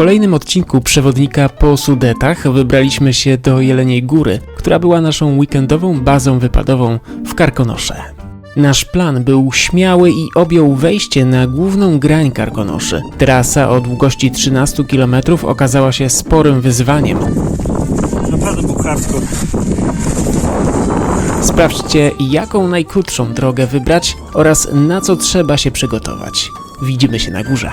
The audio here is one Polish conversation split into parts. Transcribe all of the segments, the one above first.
kolejnym odcinku przewodnika po Sudetach wybraliśmy się do Jeleniej Góry, która była naszą weekendową bazą wypadową w Karkonosze. Nasz plan był śmiały i objął wejście na główną grań Karkonoszy. Trasa o długości 13 km okazała się sporym wyzwaniem. Naprawdę był hardcore. Sprawdźcie, jaką najkrótszą drogę wybrać oraz na co trzeba się przygotować. Widzimy się na górze.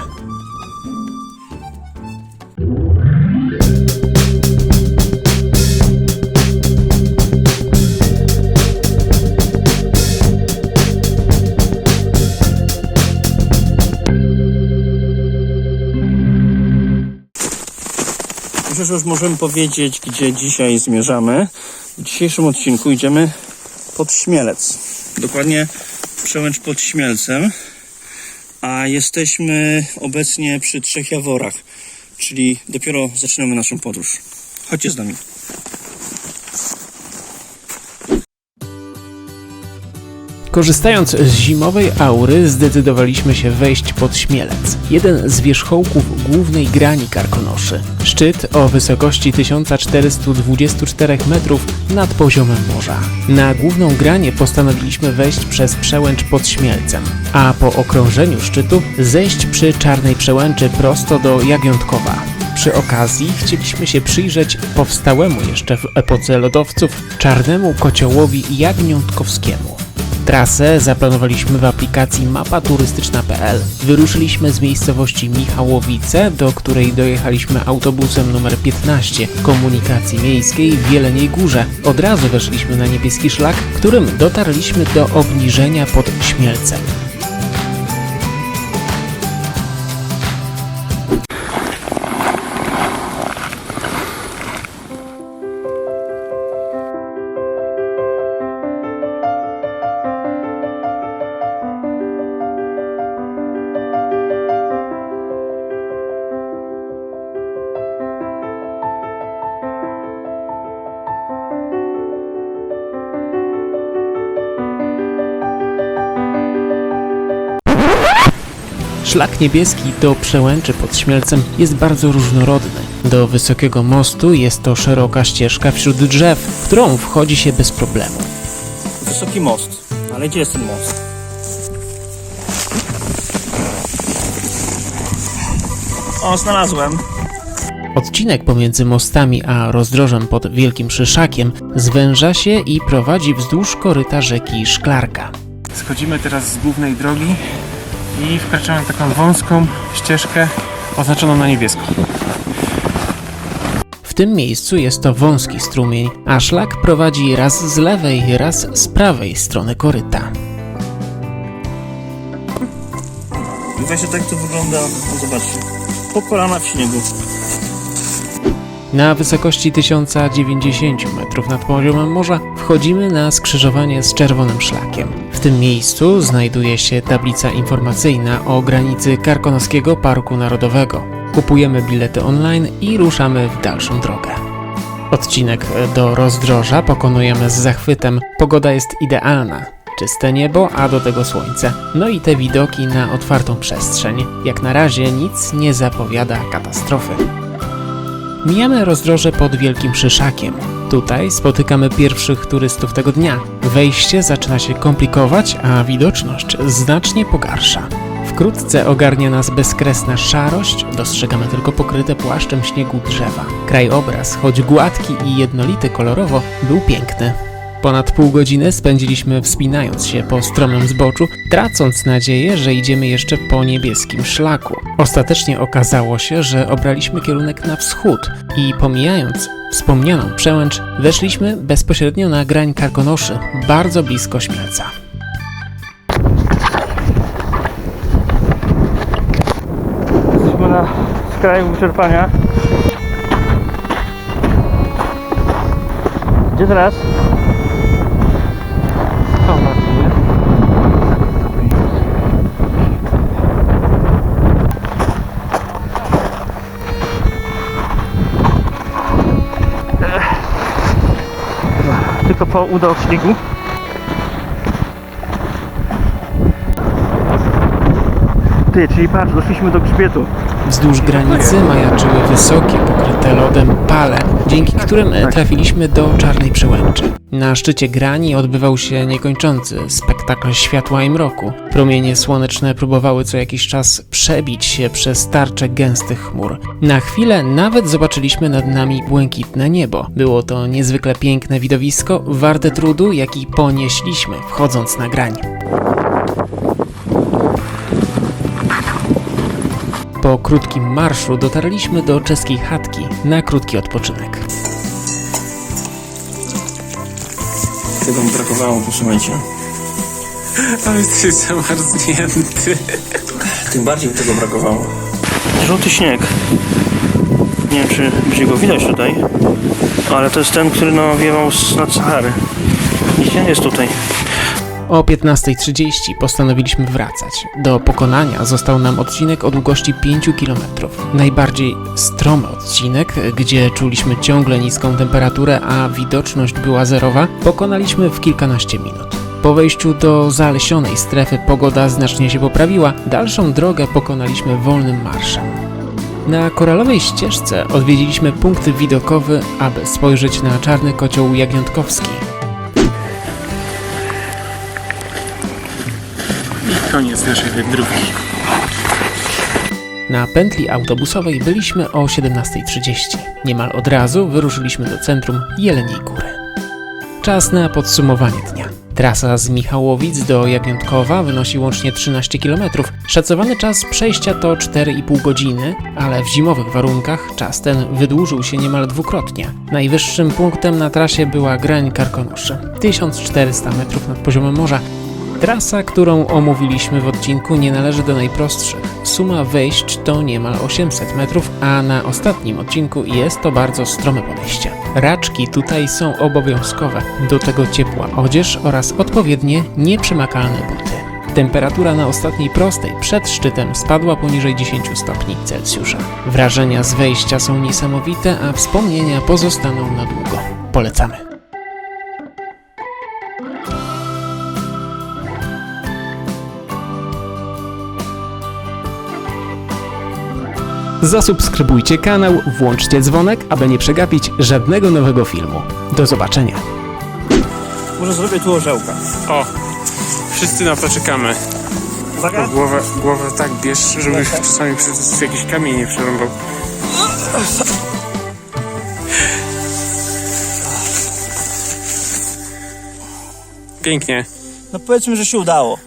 Myślę, że już możemy powiedzieć, gdzie dzisiaj zmierzamy. W dzisiejszym odcinku idziemy pod Śmielec. Dokładnie przełęcz pod Śmielcem. A jesteśmy obecnie przy Trzech Jaworach, czyli dopiero zaczynamy naszą podróż. Chodźcie z nami. Korzystając z zimowej aury, zdecydowaliśmy się wejść pod Śmielec, jeden z wierzchołków głównej grani Karkonoszy. Szczyt o wysokości 1424 metrów nad poziomem morza. Na główną granię postanowiliśmy wejść przez przełęcz pod Śmielcem, a po okrążeniu szczytu zejść przy Czarnej Przełęczy prosto do Jagiątkowa. Przy okazji chcieliśmy się przyjrzeć powstałemu jeszcze w epoce lodowców czarnemu kociołowi jagniątkowskiemu. Trasę zaplanowaliśmy w aplikacji mapaturystyczna.pl. Wyruszyliśmy z miejscowości Michałowice, do której dojechaliśmy autobusem numer 15 komunikacji miejskiej w Jeleniej Górze. Od razu weszliśmy na niebieski szlak, którym dotarliśmy do obniżenia pod Śmielcem. Szlak niebieski do przełęczy pod Śmielcem jest bardzo różnorodny. Do wysokiego mostu jest to szeroka ścieżka wśród drzew, w którą wchodzi się bez problemu. Wysoki most. Ale gdzie jest ten most? O, znalazłem. Odcinek pomiędzy mostami a rozdrożem pod Wielkim Szyszakiem zwęża się i prowadzi wzdłuż koryta rzeki Szklarka. Schodzimy teraz z głównej drogi i wkraczamy taką wąską ścieżkę oznaczoną na niebiesko. W tym miejscu jest to wąski strumień, a szlak prowadzi raz z lewej, raz z prawej strony koryta. I właśnie tak to wygląda. No zobaczcie. Po kolana w śniegu. Na wysokości 1090 metrów nad poziomem morza wchodzimy na skrzyżowanie z Czerwonym Szlakiem. W tym miejscu znajduje się tablica informacyjna o granicy Karkonoskiego Parku Narodowego. Kupujemy bilety online i ruszamy w dalszą drogę. Odcinek do rozdroża pokonujemy z zachwytem. Pogoda jest idealna. Czyste niebo, a do tego słońce. No i te widoki na otwartą przestrzeń. Jak na razie nic nie zapowiada katastrofy. Mijamy rozdroże pod Wielkim Szyszakiem. Tutaj spotykamy pierwszych turystów tego dnia. Wejście zaczyna się komplikować, a widoczność znacznie pogarsza. Wkrótce ogarnia nas bezkresna szarość, dostrzegamy tylko pokryte płaszczem śniegu drzewa. Krajobraz, choć gładki i jednolity kolorowo, był piękny. Ponad pół godziny spędziliśmy wspinając się po stromym zboczu, tracąc nadzieję, że idziemy jeszcze po niebieskim szlaku. Ostatecznie okazało się, że obraliśmy kierunek na wschód i pomijając wspomnianą przełęcz, weszliśmy bezpośrednio na grań Karkonoszy, bardzo blisko Śmielca. Jesteśmy na skraju wyczerpania. Gdzie teraz? Tylko po uda od śniegu. Ty, czyli patrz, doszliśmy do grzbietu. Wzdłuż granicy majaczyły wysokie, pokryte lodem pale, dzięki którym trafiliśmy do czarnej przełęczy. Na szczycie grani odbywał się niekończący spektakl światła i mroku. Promienie słoneczne próbowały co jakiś czas przebić się przez tarcze gęstych chmur. Na chwilę nawet zobaczyliśmy nad nami błękitne niebo. Było to niezwykle piękne widowisko, warte trudu, jaki ponieśliśmy wchodząc na grań. Po krótkim marszu dotarliśmy do czeskiej chatki na krótki odpoczynek. Tego mi brakowało, posłuchajcie. Ale jesteś zamarznięty. Tym bardziej mi tego brakowało. Żółty śnieg. Nie wiem, czy będzie go widać tutaj, ale to jest ten, który no, wiewał z nad Sahary. Widzicie? Jest tutaj. O 15.30 postanowiliśmy wracać. Do pokonania został nam odcinek o długości 5 km. Najbardziej stromy odcinek, gdzie czuliśmy ciągle niską temperaturę, a widoczność była zerowa, pokonaliśmy w kilkanaście minut. Po wejściu do zalesionej strefy pogoda znacznie się poprawiła, dalszą drogę pokonaliśmy wolnym marszem. Na koralowej ścieżce odwiedziliśmy punkt widokowy, aby spojrzeć na czarny kocioł jagniątkowski. Koniec naszej wędrówki. Na pętli autobusowej byliśmy o 17.30. Niemal od razu wyruszyliśmy do centrum Jeleniej Góry. Czas na podsumowanie dnia. Trasa z Michałowic do Jagniątkowa wynosi łącznie 13 km. Szacowany czas przejścia to 4,5 godziny, ale w zimowych warunkach czas ten wydłużył się niemal dwukrotnie. Najwyższym punktem na trasie była Grań Karkonoszy, 1400 metrów nad poziomem morza, Trasa, którą omówiliśmy w odcinku, nie należy do najprostszych. Suma wejść to niemal 800 metrów, a na ostatnim odcinku jest to bardzo strome podejście. Raczki tutaj są obowiązkowe, do tego ciepła odzież oraz odpowiednie, nieprzemakalne buty. Temperatura na ostatniej prostej przed szczytem spadła poniżej 10 stopni Celsjusza. Wrażenia z wejścia są niesamowite, a wspomnienia pozostaną na długo. Polecamy. Zasubskrybujcie kanał, włączcie dzwonek, aby nie przegapić żadnego nowego filmu. Do zobaczenia. Może zrobię tu orzełka. O! Wszyscy na to czekamy. Uwaga. Głowę, głowę tak bierz, żeby czasami przez jakiś kamień nie przerąbał. Pięknie. No powiedzmy, że się udało.